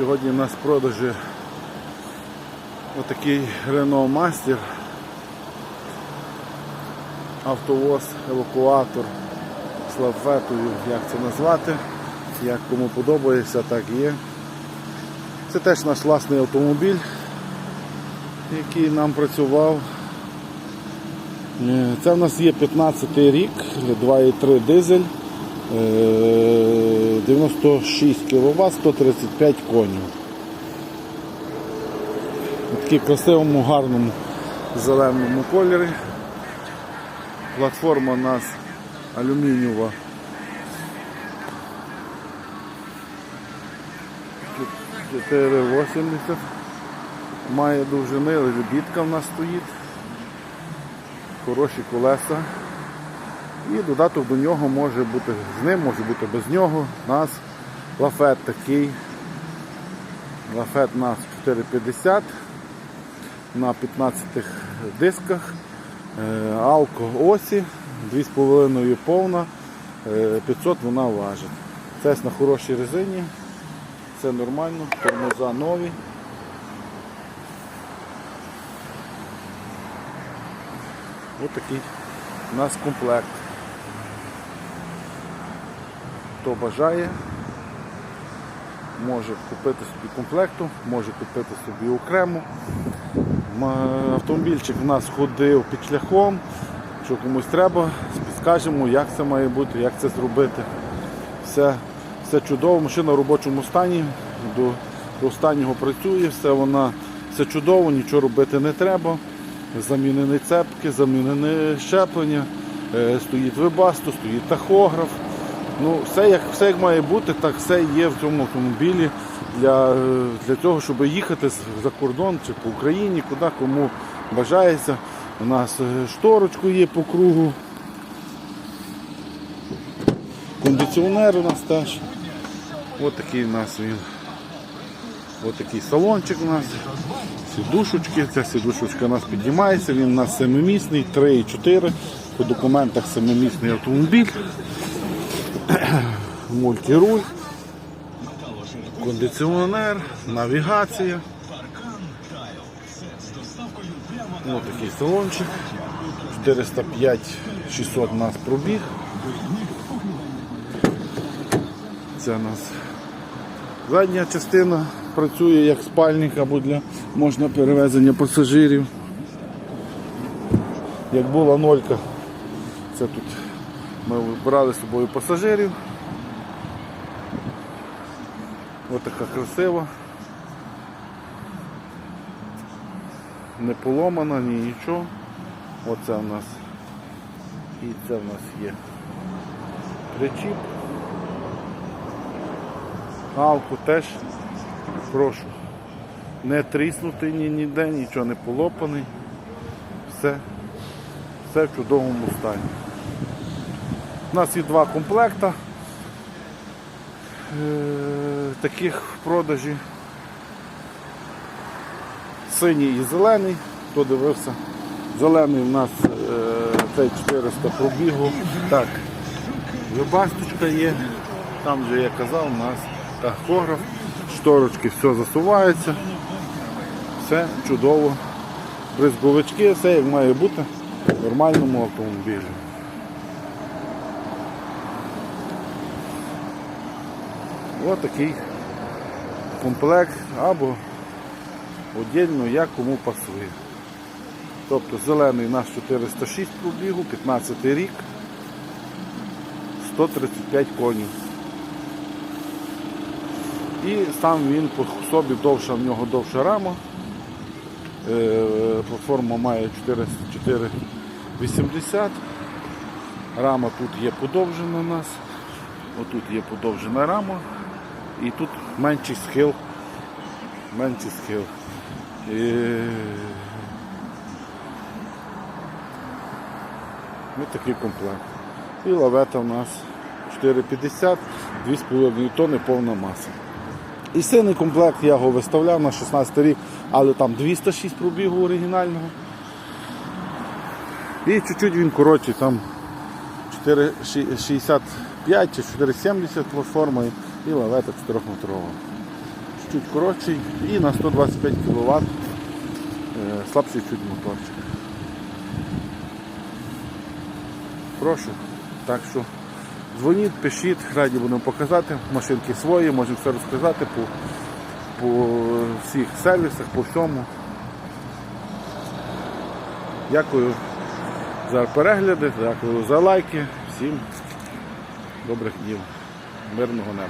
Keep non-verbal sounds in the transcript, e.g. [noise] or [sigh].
Сьогодні у нас в продажі отакий Renault Master. Автовоз, евакуатор з лафетою, як це назвати, як кому подобається, так і є. Це теж наш власний автомобіль, який нам працював. Е, Це в нас є 15 рік, 2,3 дизель, 96 кВт, 135 конів. Такій красивому, гарному зеленому кольорі. Платформа у нас алюмінієва. Тут 4,80. Має довжини, лебідка в нас стоїть. Хороші колеса. І додаток до нього може бути з ним, може бути без нього. У нас лафет такий. Лафет у нас 450 на 15 дисках. Е, Алко осі, 2,5 повна, е, 500 вона важить. Це на хорошій резині, це нормально, тормоза нові. Ось такий у нас комплект. Хто бажає, може купити собі комплекту, може купити собі окремо. Автомобільчик у нас ходив під шляхом. Що комусь треба, підскажемо, як це має бути, як це зробити. Все, все чудово, машина в робочому стані, до, до останнього працює, все вона все чудово, нічого робити не треба. Замінені цепки, замінені щеплення, е, стоїть вебасто, стоїть тахограф. Ну, все як, все як має бути, так все є в цьому автомобілі для, для того, щоб їхати за кордон чи по Україні, куди кому бажається. У нас е, шторочку є по кругу. Кондиціонер у нас теж. Ось такий у нас він. Ось такий салончик у нас. Сідушечки. Ця сідушечка у нас піднімається, він у нас семимісний, 3,4. По документах семимісний автомобіль. [clears throat] Мультируль, кондиціонер, навігація. Ось такий салончик. 405-600 у нас пробіг. Це у нас задня частина працює як спальник або для можна перевезення пасажирів. Як була нолька, це тут ми брали з собою пасажирів. Ось така красива. Не поломана, ні нічого. Оце у нас і це в нас є причіп. Галку теж прошу. Не тріснутий ні ніде, нічого не полопаний. Все, все в чудовому стані. У нас є два комплекта е, таких в продажі. Синій і зелений. Хто дивився? Зелений у нас е, цей 400 пробігу. Так, вибасточка є. Там вже я казав, у нас тахограф, шторочки, все засувається. Все чудово. Бризговички, все як має бути в нормальному автомобілі. Ось такий комплект або віддільно, як кому пасує. Тобто зелений у нас 406 пробігу, 15 рік, 135 конів. І сам він по собі довша, в нього довша рама. Е, Платформа має 480. Рама тут є подовжена у нас. Отут є подовжена рама. І тут менший схил. Менший схил. Е, Ось такий комплект. І лавета у нас 4,50, 2,5 тонни повна маса. І синій комплект я його виставляв на 16 рік, але там 206 пробігу оригінального. І чуть-чуть він коротший, там 4,65 чи 4,70 платформа і лавета 4-метрова. чуть коротший і на 125 кВт слабший чуть моторчик. Прошу. Так що дзвоніть, пишіть, раді будемо показати. Машинки свої, можемо все розказати по, по всіх сервісах, по всьому. Дякую за перегляди, дякую за лайки. Всім добрих днів, мирного неба.